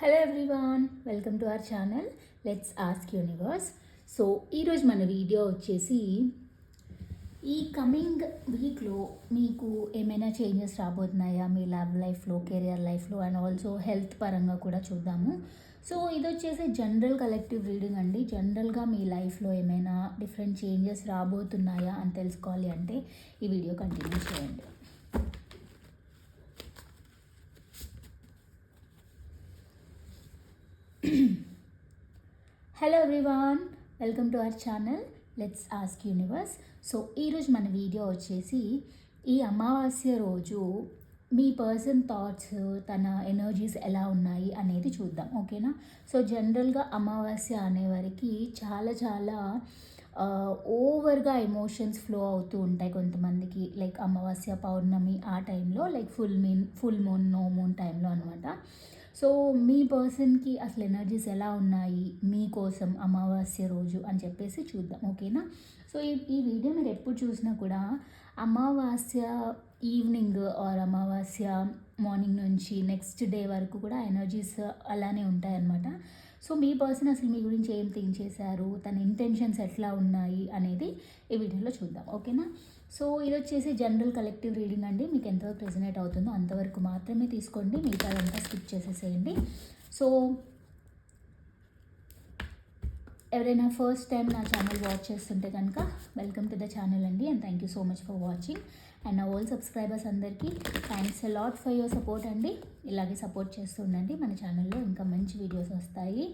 Hello everyone welcome to our channel let's ask universe so ఈరోజు మన video వచ్చేసి ఈ కమింగ్ వీక్లో మీకు ఏమైనా చేంజెస్ రాబోతున్నాయా? మీ ల్యాబ్ లైఫ్లో కెరియర్ లైఫ్లో అండ్ ఆల్సో హెల్త్ పరంగా కూడా చూద్దాము. సో ఇది వచ్చేసి జనరల్ కలెక్టివ్ రీడింగ్ అండి. జనరల్గా మీ లైఫ్లో ఏమైనా డిఫరెంట్ చేంజెస్ రాబోతున్నాయా అని తెలుసుకోవాలి అంటే ఈ వీడియో కంటిన్యూ చేయండి. Hello everyone welcome to our channel let's ask universe so ఈరోజు మన వీడియో వచ్చేసి ఈ అమావాస్య రోజు మీ పర్సన్ థాట్స్ తన ఎనర్జీస్ ఎలా ఉన్నాయి అనేది చూద్దాం ఓకేనా సో జనరల్గా అమావాస్య అనేవారికి చాలా చాలా ఓవర్గా ఎమోషన్స్ ఫ్లో అవుతూ ఉంటాయి కొంతమందికి. లైక్ అమావాస్య పౌర్ణమి ఆ టైంలో like full mean full moon no moon టైంలో అనమాట సో మీ పర్సన్కి అసలు ఎనర్జీస్ ఎలా ఉన్నాయి? మీకోసం అమావాస్య రోజు అని చెప్పేసి చూద్దాం ఓకేనా? సో ఈ ఈ వీడియో మీరు ఎప్పుడు చూసినా కూడా అమావాస్య ఈవినింగ్ ఆర్ అమావాస్య మార్నింగ్ నుంచి నెక్స్ట్ డే వరకు కూడా ఎనర్జీస్ అలానే ఉంటాయన్నమాట. సో మీ పర్సన్ అసలు మీ గురించి ఏం థింక్ చేశారు? తన ఇంటెన్షన్స్ ఎట్లా ఉన్నాయి? అనేది ఈ వీడియోలో చూద్దాం. ఓకేనా? సో ఇది వచ్చేసి జనరల్ కలెక్టివ్ రీడింగ్ అండి. మీకు ఎంతవరకు రెజనేట్ అవుతుందో అంతవరకు మాత్రమే తీసుకోండి. మిగతాదంతా స్కిప్ చేసేసేయండి. సో ఎవరైనా ఫస్ట్ టైం నా ఛానల్ వాచ్ చేస్తుంటే కనుక వెల్కమ్ టు ద ఛానల్ అండి. And thank you so much for watching and నా ఓల్డ్ సబ్స్క్రైబర్స్ అందరికీ thanks lot for your support అండి. ఇలాగే సపోర్ట్ చేస్తూ ఉండండి. మన ఛానల్లో ఇంకా మంచి వీడియోస్ వస్తాయి.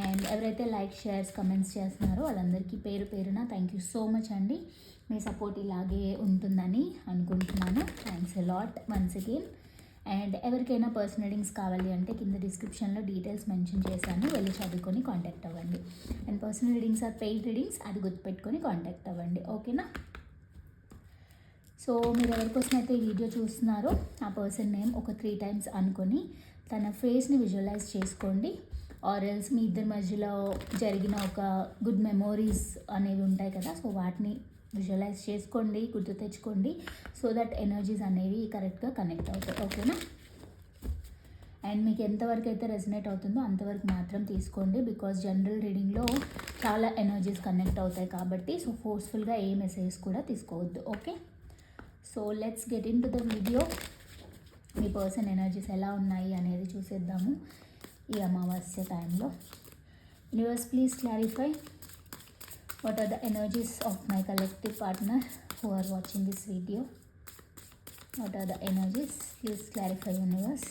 అండ్ ఎవరైతే లైక్ షేర్స్ కమెంట్స్ చేస్తున్నారో వాళ్ళందరికీ పేరు పేరున థ్యాంక్ యూ సో మచ్ అండి. మీ సపోర్ట్ ఇలాగే ఉంటుందని అనుకుంటున్నాను. Thanks lot once again and ఎవరికైనా పర్సనల్ రీడింగ్స్ కావాలి అంటే కింద డిస్క్రిప్షన్లో డీటెయిల్స్ మెన్షన్ చేశాను. వెళ్ళి చదువుకొని కాంటాక్ట్ అవ్వండి. And personal readings or paid readings అది గుర్తుపెట్టుకొని కాంటాక్ట్ అవ్వండి. ఓకేనా సో మీరు ఎవరికోసం అయితే ఈ వీడియో చూస్తున్నారో ఆ పర్సన్ నేమ్ ఒక త్రీ టైమ్స్ అనుకొని తన ఫేస్ని విజువలైజ్ చేసుకోండి. ఆర్ ఎల్స్ మీ ఇద్దరి మధ్యలో జరిగిన ఒక గుడ్ మెమోరీస్ అనేవి ఉంటాయి కదా సో వాటిని విజువలైజ్ చేసుకోండి గుర్తు తెచ్చుకోండి సో దట్ ఎనర్జీస్ అనేవి కరెక్ట్గా కనెక్ట్ అవుతాయి. ఓకేనా అండ్ మీకు ఎంతవరకు అయితే రెజనేట్ అవుతుందో అంతవరకు మాత్రం తీసుకోండి బికాజ్ జనరల్ రీడింగ్లో చాలా ఎనర్జీస్ కనెక్ట్ అవుతాయి కాబట్టి సో ఫోర్స్ఫుల్గా ఏ మెసేజ్ కూడా తీసుకోవద్దు. Okay so let's get into the video. Me person energies ఎలా ఉన్నాయి అనేది చూసేద్దాము ఈ అమావాస్య టైంలో. Universe please clarify what are the energies of my collective partner who are watching this video what are the energies please clarify universe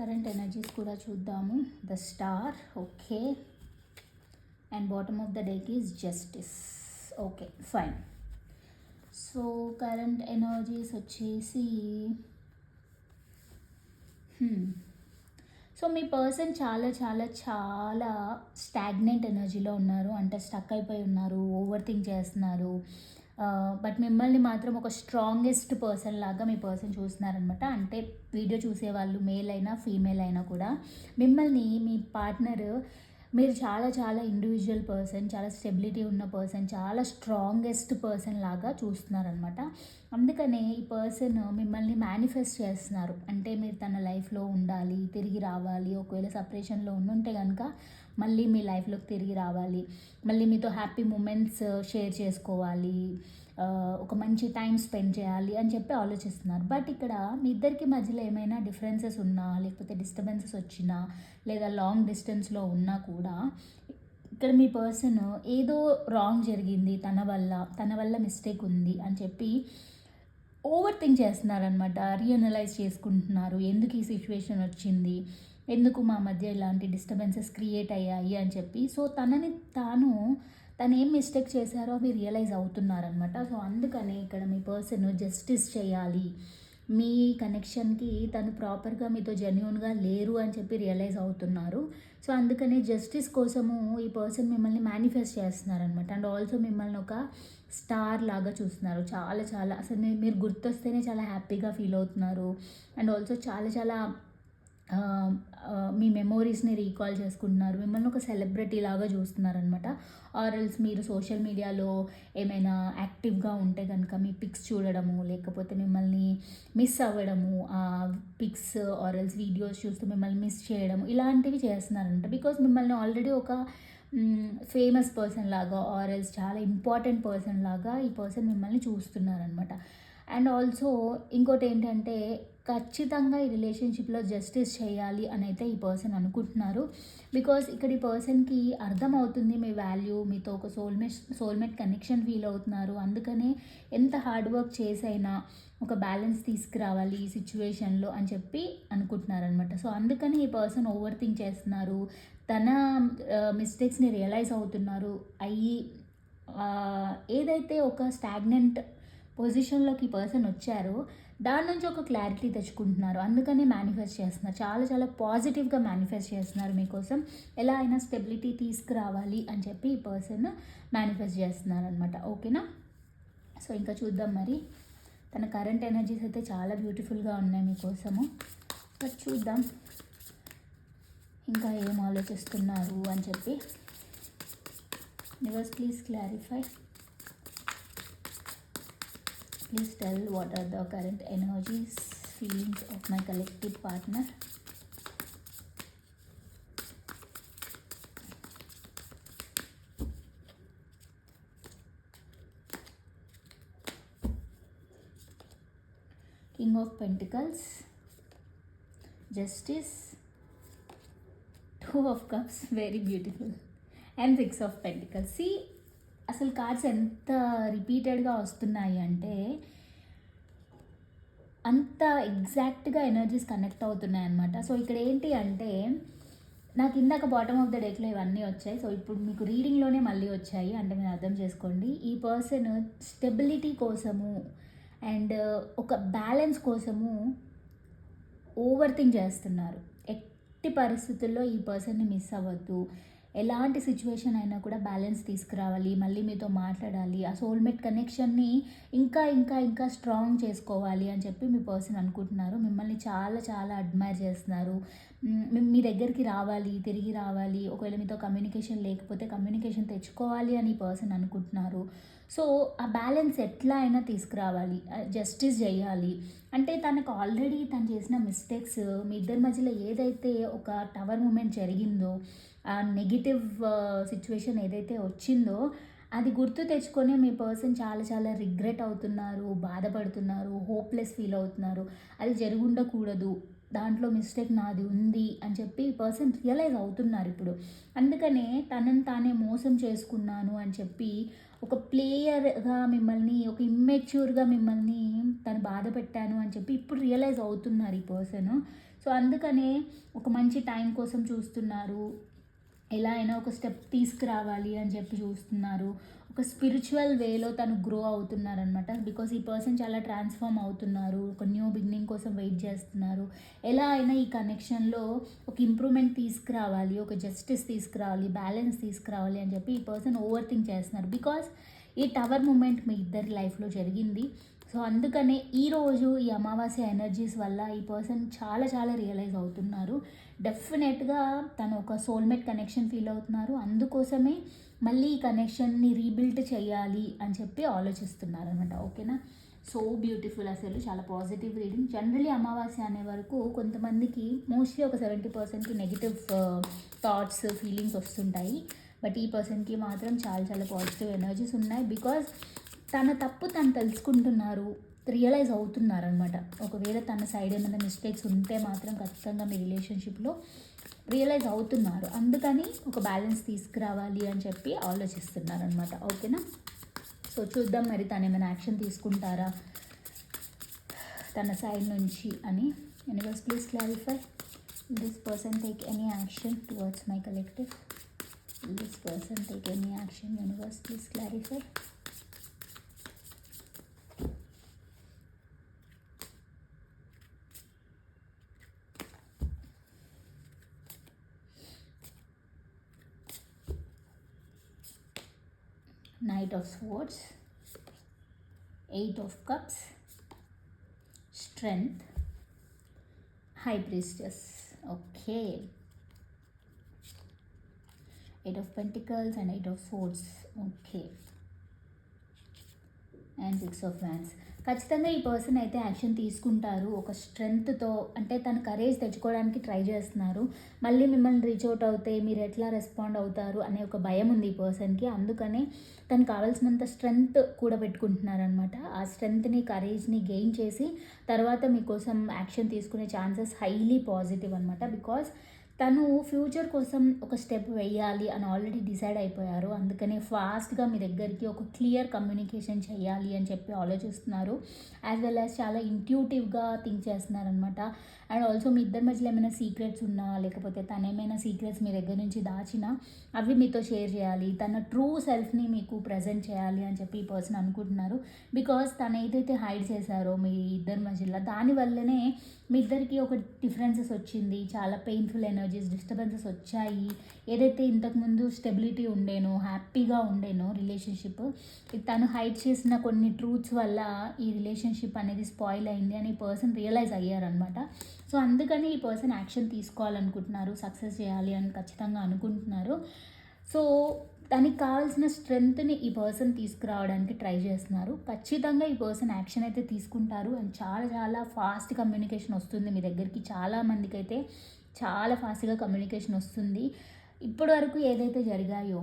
current energies కూడా చూద్దాము. The star okay. And bottom of the deck is justice. Okay fine. So current energies వచ్చేసి so మీ person చాలా చాలా చాలా stagnant ఎనర్జీలో ఉన్నారు. అంటే స్టక్ అయిపోయి ఉన్నారు ఓవర్ థింక్ చేస్తున్నారు. బట్ మిమ్మల్ని మాత్రం ఒక స్ట్రాంగెస్ట్ పర్సన్ లాగా మీ పర్సన్ చూస్తున్నారనమాట అంటే వీడియో చూసేవాళ్ళు మేల్ అయినా ఫీమేల్ అయినా కూడా. మిమ్మల్ని మీ పార్ట్నర్ మీరు చాలా చాలా ఇండివిజువల్ పర్సన్ చాలా స్టెబిలిటీ ఉన్న పర్సన్ చాలా స్ట్రాంగెస్ట్ పర్సన్ లాగా చూస్తున్నారనమాట అందుకనే ఈ పర్సన్ మిమ్మల్ని మేనిఫెస్ట్ చేస్తున్నారు. అంటే మీరు తన లైఫ్లో ఉండాలి తిరిగి రావాలి. ఒకవేళ సపరేషన్లో ఉండుంటే కనుక మళ్ళీ మీ లైఫ్లోకి తిరిగి రావాలి. మళ్ళీ మీతో హ్యాపీ మూమెంట్స్ షేర్ చేసుకోవాలి. ఒక మంచి టైం స్పెండ్ చేయాలి అని చెప్పి ఆలోచిస్తున్నారు. బట్ ఇక్కడ మీ ఇద్దరికి మధ్యలో ఏమైనా డిఫరెన్సెస్ ఉన్నా లేకపోతే డిస్టర్బెన్సెస్ వచ్చినా లేదా లాంగ్ డిస్టెన్స్లో ఉన్నా కూడా ఇక్కడ మీ పర్సన్ ఏదో రాంగ్ జరిగింది తన వల్ల తన వల్ల మిస్టేక్ ఉంది అని చెప్పి ఓవర్ థింక్ చేస్తున్నారనమాట రియనలైజ్ చేసుకుంటున్నారు. ఎందుకు ఈ సిచ్యువేషన్ వచ్చింది? ఎందుకు మా మధ్య ఇలాంటి డిస్టర్బెన్సెస్ క్రియేట్ అయ్యాయి అని చెప్పి. సో తనని తాను తను ఏం మిస్టేక్ చేశారో అవి రియలైజ్ అవుతున్నారనమాట సో అందుకని ఇక్కడ మీ పర్సన్ జస్టిస్ చేయాలి. మీ కనెక్షన్కి తను ప్రాపర్గా మీతో జెన్యున్గా లేరు అని చెప్పి రియలైజ్ అవుతున్నారు. సో అందుకనే జస్టిస్ కోసము ఈ పర్సన్ మిమ్మల్ని మేనిఫెస్ట్ చేస్తున్నారనమాట అండ్ ఆల్సో మిమ్మల్ని ఒక స్టార్ లాగా చూస్తున్నారు. చాలా చాలా అసలు మీరు గుర్తొస్తేనే చాలా హ్యాపీగా ఫీల్ అవుతున్నారు. అండ్ ఆల్సో చాలా చాలా మీ మెమోరీస్ని రీకాల్ చేసుకుంటున్నారు. మిమ్మల్ని ఒక సెలబ్రిటీ లాగా చూస్తున్నారనమాట ఆర్ఎల్స్ మీరు సోషల్ మీడియాలో ఏమైనా యాక్టివ్గా ఉంటే కనుక మీ పిక్స్ చూడడము లేకపోతే మిమ్మల్ని మిస్ అవ్వడము ఆ పిక్స్ ఆర్ఎల్స్ వీడియోస్ చూస్తూ మిమ్మల్ని మిస్ చేయడము ఇలాంటివి చేస్తున్నారనమాట బికాస్ మిమ్మల్ని ఆల్రెడీ ఒక ఫేమస్ పర్సన్ లాగా ఆర్ఎల్స్ చాలా ఇంపార్టెంట్ పర్సన్ లాగా ఈ పర్సన్ మిమ్మల్ని చూస్తున్నారనమాట అండ్ ఆల్సో ఇంకోటి ఏంటంటే ఖచ్చితంగా ఈ రిలేషన్షిప్లో జస్టిస్ చేయాలి అని అయితే ఈ పర్సన్ అనుకుంటున్నారు. బికాస్ ఇక్కడ ఈ పర్సన్కి అర్థమవుతుంది మీ వాల్యూ మీతో ఒక సోల్మేట్ సోల్మేట్ కనెక్షన్ ఫీల్ అవుతున్నారు. అందుకనే ఎంత హార్డ్ వర్క్ చేసైనా ఒక బ్యాలెన్స్ తీసుకురావాలి ఈ సిచ్యువేషన్లో అని చెప్పి అనుకుంటున్నారనమాట సో అందుకని ఈ పర్సన్ ఓవర్ థింక్ చేస్తున్నారు. తన మిస్టేక్స్ని రియలైజ్ అవుతున్నారు. అయ్యి ఏదైతే ఒక స్టాగ్నెంట్ పొజిషన్లోకి ఈ పర్సన్ వచ్చారో దాని నుంచి ఒక క్లారిటీ తెచ్చుకుంటున్నారు. అందుకనే మేనిఫెస్ట్ చేస్తున్నారు. చాలా చాలా పాజిటివ్గా మేనిఫెస్ట్ చేస్తున్నారు మీకోసం. ఎలా అయినా స్టెబిలిటీ తీసుకురావాలి అని చెప్పి ఈ పర్సన్ మేనిఫెస్ట్ చేస్తున్నారు అనమాట ఓకేనా సో ఇంకా చూద్దాం మరి. తన కరెంట్ ఎనర్జీస్ అయితే చాలా బ్యూటిఫుల్గా ఉన్నాయి మీకోసము. బట్ చూద్దాం. ఇంకా ఏం ఆలోచిస్తున్నారు అని చెప్పి. Yours please clarify Please tell what are the current energies, feelings of my collective partner. King of Pentacles, Justice, Two of Cups, very beautiful, and Six of Pentacles. See, అసలు కార్డ్స్ ఎంత రిపీటెడ్గా వస్తున్నాయి అంటే అంత ఎగ్జాక్ట్గా ఎనర్జీస్ కనెక్ట్ అవుతున్నాయి అనమాట so ఇక్కడ ఏంటి అంటే నాకు ఇందాక బాటమ్ ఆఫ్ ద డేట్లో ఇవన్నీ వచ్చాయి. సో ఇప్పుడు మీకు రీడింగ్లోనే మళ్ళీ వచ్చాయి. అంటే మీరు అర్థం చేసుకోండి. ఈ పర్సన్ స్టెబిలిటీ కోసము అండ్ ఒక బ్యాలెన్స్ కోసము ఓవర్ థింక్ చేస్తున్నారు. ఎట్టి పరిస్థితుల్లో ఈ పర్సన్ని మిస్ అవ్వద్దు. ఎలాంటి సిచ్యువేషన్ అయినా కూడా బ్యాలెన్స్ తీసుకురావాలి మళ్ళీ మీతో మాట్లాడాలి ఆ సోల్మేట్ కనెక్షన్ని ఇంకా ఇంకా ఇంకా స్ట్రాంగ్ చేసుకోవాలి అని చెప్పి మీ పర్సన్ అనుకుంటున్నారు. మిమ్మల్ని చాలా చాలా అడ్మైర్ చేస్తున్నారు. మీ దగ్గరికి రావాలి తిరిగి రావాలి ఒకవేళ మీతో కమ్యూనికేషన్ లేకపోతే కమ్యూనికేషన్ తెచ్చుకోవాలి అని పర్సన్ అనుకుంటున్నారు. సో ఆ బ్యాలెన్స్ ఎట్లా అయినా తీసుకురావాలి జస్టిస్ చేయాలి. అంటే తనకు ఆల్రెడీ తను చేసిన మిస్టేక్స్ మీ ఇద్దరి మధ్యలో ఏదైతే ఒక టవర్ మూమెంట్ జరిగిందో ఆ నెగిటివ్ సిచ్యువేషన్ ఏదైతే వచ్చిందో అది గుర్తు తెచ్చుకొని మీ పర్సన్ చాలా చాలా రిగ్రెట్ అవుతున్నారు బాధపడుతున్నారు హోప్లెస్ ఫీల్ అవుతున్నారు. అది జరుగుండకూడదు. దాంట్లో మిస్టేక్ నాది ఉంది అని చెప్పి పర్సన్ రియలైజ్ అవుతున్నారు ఇప్పుడు. అందుకనే తనని తానే మోసం చేసుకున్నాను అని చెప్పి ఒక ప్లేయర్గా మిమ్మల్ని ఒక ఇమ్మెచ్యూర్గా మిమ్మల్ని తను బాధ పెట్టాను అని చెప్పి ఇప్పుడు రియలైజ్ అవుతున్నారు ఈ పర్సన్ సో అందుకనే ఒక మంచి టైం కోసం చూస్తున్నారు. ఎలా అయినా ఒక స్టెప్ తీసుకురావాలి అని చెప్పి చూస్తున్నారు. ఒక స్పిరిచువల్ వేలో తను గ్రో అవుతున్నారనమాట బికాస్ ఈ పర్సన్ చాలా ట్రాన్స్ఫార్మ్ అవుతున్నారు. ఒక న్యూ బిగినింగ్ కోసం వెయిట్ చేస్తున్నారు. ఎలా అయినా ఈ కనెక్షన్లో ఒక ఇంప్రూవ్మెంట్ తీసుకురావాలి ఒక జస్టిస్ తీసుకురావాలి బ్యాలెన్స్ తీసుకురావాలి అని చెప్పి ఈ పర్సన్ ఓవర్ థింక్ చేస్తున్నారు. బికాస్ ఈ టవర్ మూమెంట్ మీ ఇద్దరి లైఫ్లో జరిగింది. సో అందుకనే ఈరోజు ఈ అమావాస్య ఎనర్జీస్ వల్ల ఈ పర్సన్ చాలా చాలా రియలైజ్ అవుతున్నారు. డెఫినెట్గా తను ఒక సోల్మేట్ కనెక్షన్ ఫీల్ అవుతున్నారు. అందుకోసమే మళ్ళీ ఈ కనెక్షన్ని రీబిల్డ్ చేయాలి అని చెప్పి ఆలోచిస్తున్నారు అనమాట ఓకేనా? సో బ్యూటిఫుల్ అసలు చాలా పాజిటివ్ రీడింగ్. జనరలీ అమావాస్య అనే వరకు కొంతమందికి మోస్ట్లీ ఒక సెవెంటీ పర్సెంట్కి నెగిటివ్ థాట్స్ ఫీలింగ్స్ వస్తుంటాయి. బట్ ఈ పర్సన్కి మాత్రం చాలా చాలా పాజిటివ్ ఎనర్జీస్ ఉన్నాయి. బికాజ్ తన తప్పు తను తెలుసుకుంటున్నారు రియలైజ్ అవుతున్నారనమాట ఒకవేళ తన సైడ్ ఏమైనా మిస్టేక్స్ ఉంటే మాత్రం ఖచ్చితంగా మీ రిలేషన్షిప్లో రియలైజ్ అవుతున్నారు. అందుకని ఒక బ్యాలెన్స్ తీసుకురావాలి అని చెప్పి ఆలోచిస్తున్నారనమాట ఓకేనా సో చూద్దాం మరి తను ఏమైనా యాక్షన్ తీసుకుంటారా? తన సైడ్ నుంచి అని. Universe please clarify this person take any action towards my collective this person take any action universe please clarify Knight of Swords, Eight of Cups, Strength, High Priestess. Okay. Eight of Pentacles and Eight of Swords. Okay. And six of wands ఖచ్చితంగా ఈ person అయితే action తీసుకుంటారు. ఒక స్ట్రెంగ్త్తో అంటే తన courage తెచ్చుకోవడానికి try చేస్తున్నారు. మళ్ళీ మిమ్మల్ని రీచ్ అవుట్ అవుతే మీరు ఎట్లా రెస్పాండ్ అవుతారు అనే ఒక భయం ఉంది ఈ పర్సన్కి అందుకనే తను కావాల్సినంత స్ట్రెంగ్త్ కూడా పెట్టుకుంటున్నారనమాట ఆ స్ట్రెంగ్త్ని కరేజ్ని గెయిన్ చేసి తర్వాత మీకోసం యాక్షన్ తీసుకునే ఛాన్సెస్ హైలీ పాజిటివ్ అనమాట బికాస్ తను ఫ్యూచర్ కోసం ఒక స్టెప్ వేయాలి అని ఆల్రెడీ డిసైడ్ అయిపోయారు. అందుకనే ఫాస్ట్గా మీ దగ్గరికి ఒక క్లియర్ కమ్యూనికేషన్ చేయాలి అని చెప్పి ఆలోచిస్తున్నారు. యాజ్ వెల్ యాజ్ చాలా ఇంట్యూటివ్గా థింక్ చేస్తున్నారనమాట అండ్ ఆల్సో మీ ఇద్దరి మధ్యలో ఏమైనా సీక్రెట్స్ ఉన్నా లేకపోతే తను ఏమైనా సీక్రెట్స్ మీ దగ్గర నుంచి దాచినా అవి మీతో షేర్ చేయాలి. తన ట్రూ సెల్ఫ్ని మీకు ప్రజెంట్ చేయాలి అని చెప్పి ఈ పర్సన్ అనుకుంటున్నారు. బికాస్ తను ఏదైతే హైడ్ చేశారో మీ ఇద్దరి మధ్యలో దానివల్లనే మీ ఇద్దరికి ఒక డిఫరెన్సెస్ వచ్చింది. చాలా పెయిన్ఫుల్ ఎనర్జీస్ డిస్టర్బెన్సెస్ వచ్చాయి. ఏదైతే ఇంతకుముందు స్టెబిలిటీ ఉండేనో హ్యాపీగా ఉండేనో రిలేషన్షిప్ తను హైడ్ చేసిన కొన్ని ట్రూత్స్ వల్ల ఈ రిలేషన్షిప్ అనేది స్పాయిల్ అయింది అని ఈ పర్సన్ రియలైజ్ అయ్యారనమాట సో అందుకని ఈ పర్సన్ యాక్షన్ తీసుకోవాలనుకుంటున్నారు సక్సెస్ చేయాలి అని ఖచ్చితంగా అనుకుంటున్నారు. సో దానికి కావాల్సిన స్ట్రెంగ్త్ని ఈ పర్సన్ తీసుకురావడానికి ట్రై చేస్తున్నారు. ఖచ్చితంగా ఈ పర్సన్ యాక్షన్ అయితే తీసుకుంటారు. అండ్ చాలా చాలా ఫాస్ట్ కమ్యూనికేషన్ వస్తుంది మీ దగ్గరికి. చాలామందికి అయితే చాలా ఫాస్ట్గా కమ్యూనికేషన్ వస్తుంది. ఇప్పటి వరకు ఏదైతే జరిగాయో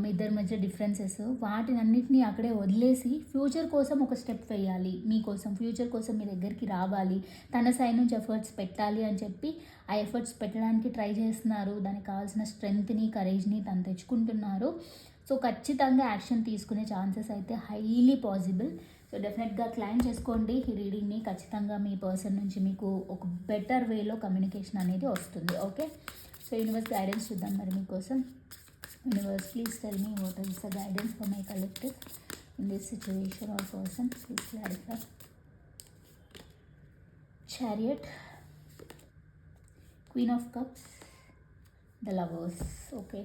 మీ ఇద్దరి మధ్య డిఫరెన్సెస్ వాటిని అన్నిటినీ అక్కడే వదిలేసి ఫ్యూచర్ కోసం ఒక స్టెప్ వేయాలి. మీకోసం ఫ్యూచర్ కోసం మీ దగ్గరికి రావాలి. తన సైడ్ నుంచి ఎఫర్ట్స్ పెట్టాలి అని చెప్పి ఆ ఎఫర్ట్స్ పెట్టడానికి ట్రై చేస్తున్నారు. దానికి కావాల్సిన స్ట్రెంగ్త్ని కరేజ్ని తను తెచ్చుకుంటున్నారు. సో ఖచ్చితంగా యాక్షన్ తీసుకునే ఛాన్సెస్ అయితే హైలీ పాసిబుల్. సో డెఫినెట్గా క్లైన్ చేసుకోండి. ఈ రీడింగ్ని ఖచ్చితంగా మీ పర్సన్ నుంచి మీకు ఒక బెటర్ వేలో కమ్యూనికేషన్ అనేది వస్తుంది. ఓకే సో యూనివర్స్ గైడెన్స్ చూద్దాం మరి మీకోసం. Universe please tell me what is the guidance for my collective in this situation of person please clarify chariot queen of cups the lovers okay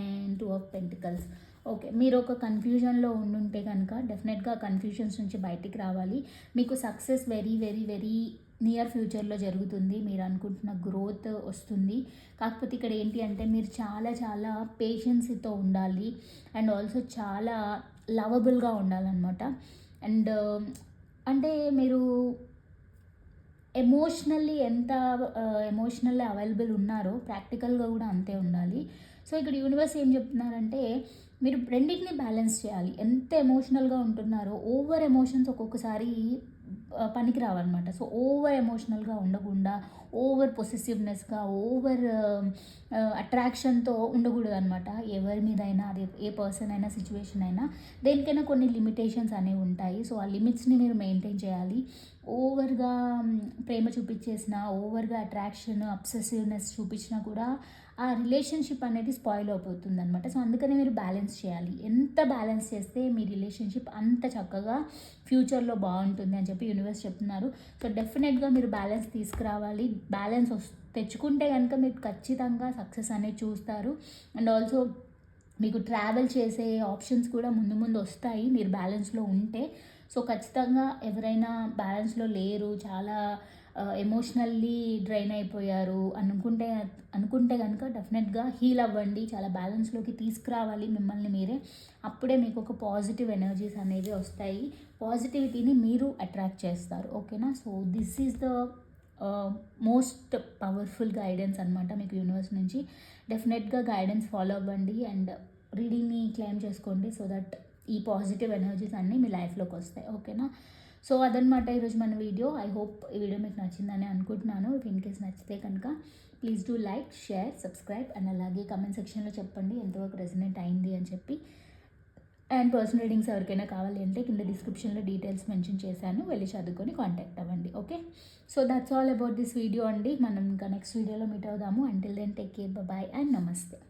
and two of pentacles okay మీరు ఒక కన్ఫ్యూజన్లో ఉండుంటే కనుక డెఫినెట్గా confusions నుంచి బయటికి రావాలి. మీకు success very very very near ఫ్యూచర్లో జరుగుతుంది. మీరు అనుకుంటున్న గ్రోత్ వస్తుంది. కాకపోతే ఇక్కడ ఏంటి అంటే మీరు చాలా చాలా పేషెన్సీతో ఉండాలి. అండ్ ఆల్సో చాలా లవబుల్గా ఉండాలన్నమాట. అండ్ అంటే మీరు ఎమోషనల్లీ ఎంత uh, ఎమోషనల్లీ అవైలబుల్ ఉన్నారో ప్రాక్టికల్గా కూడా అంతే ఉండాలి. సో ఇక్కడ యూనివర్స్ ఏం చెప్తున్నారంటే మీరు రెండింటిని బ్యాలెన్స్ చేయాలి. ఎంత ఎమోషనల్గా ఉంటున్నారో ఓవర్ ఎమోషన్స్ ఒక్కొక్కసారి పనికి రావన్నమాట. సో ఓవర్ ఎమోషనల్గా ఉండకుండా ఓవర్ పొసెసివ్నెస్గా ఓవర్ అట్రాక్షన్తో ఉండకూడదు అనమాట ఎవరి మీద అయినా అది ఏ పర్సన్ అయినా సిచ్యువేషన్ అయినా దేనికైనా కొన్ని లిమిటేషన్స్ అనేవి ఉంటాయి. సో ఆ లిమిట్స్ని మీరు మెయింటైన్ చేయాలి. ఓవర్గా ప్రేమ చూపించేసిన ఓవర్గా అట్రాక్షన్ అబ్సెసివ్నెస్ చూపించినా కూడా ఆ రిలేషన్షిప్ అనేది స్పాయిల్ అయిపోతుంది అనమాట సో అందుకనే మీరు బ్యాలెన్స్ చేయాలి. ఎంత బ్యాలెన్స్ చేస్తే మీ రిలేషన్షిప్ అంత చక్కగా ఫ్యూచర్లో బాగుంటుంది అని చెప్పి యూనివర్స్ చెప్తున్నారు. సో డెఫినెట్గా మీరు బ్యాలెన్స్ తీసుకురావాలి. బ్యాలెన్స్ తెచ్చుకుంటే కనుక మీరు ఖచ్చితంగా సక్సెస్ అనేది చూస్తారు. అండ్ ఆల్సో మీకు ట్రావెల్ చేసే ఆప్షన్స్ కూడా ముందు ముందు వస్తాయి. మీరు బ్యాలెన్స్లో ఉంటే సో ఖచ్చితంగా ఎవరైనా బ్యాలెన్స్లో లేరు చాలా ఎమోషనల్లీ డ్రైన్ అయిపోయారు అనుకుంటే అనుకుంటే కనుక డెఫినెట్గా హీల్ అవ్వండి చాలా బ్యాలెన్స్లోకి తీసుకురావాలి మిమ్మల్ని మీరే. అప్పుడే మీకు ఒక పాజిటివ్ ఎనర్జీస్ అనేవి వస్తాయి. పాజిటివిటీని మీరు అట్రాక్ట్ చేస్తారు ఓకేనా? So this is the most powerful guidance అనమాట మీకు యూనివర్స్ నుంచి. డెఫినెట్గా గైడెన్స్ ఫాలో అవ్వండి అండ్ రీడింగ్ని క్లెయిమ్ చేసుకోండి సో దట్ ఈ పాజిటివ్ ఎనర్జీస్ అన్నీ మీ లైఫ్లోకి వస్తాయి. ఓకేనా? సో అదనమాట ఈరోజు మన వీడియో. ఐ హోప్ ఈ వీడియో మీకు నచ్చిందని అనుకుంటున్నాను. ఇఫ్ ఇన్ కేస్ నచ్చితే కనుక please do like share subscribe and అలాగే కమెంట్ సెక్షన్లో చెప్పండి. ఎంతవరకు రెసినెంట్ అయింది అని చెప్పి. అండ్ పర్సనల్ రీడింగ్స్ ఎవరికైనా కావాలి అంటే కింద డిస్క్రిప్షన్లో డీటెయిల్స్ మెన్షన్ చేశాను. వెళ్ళి చదువుకొని కాంటాక్ట్ అవ్వండి. Okay? So that's all about this video అండి. మనం ఇంకా నెక్స్ట్ వీడియోలో మీట్ అవుదాము. Until then take care bye and నమస్తే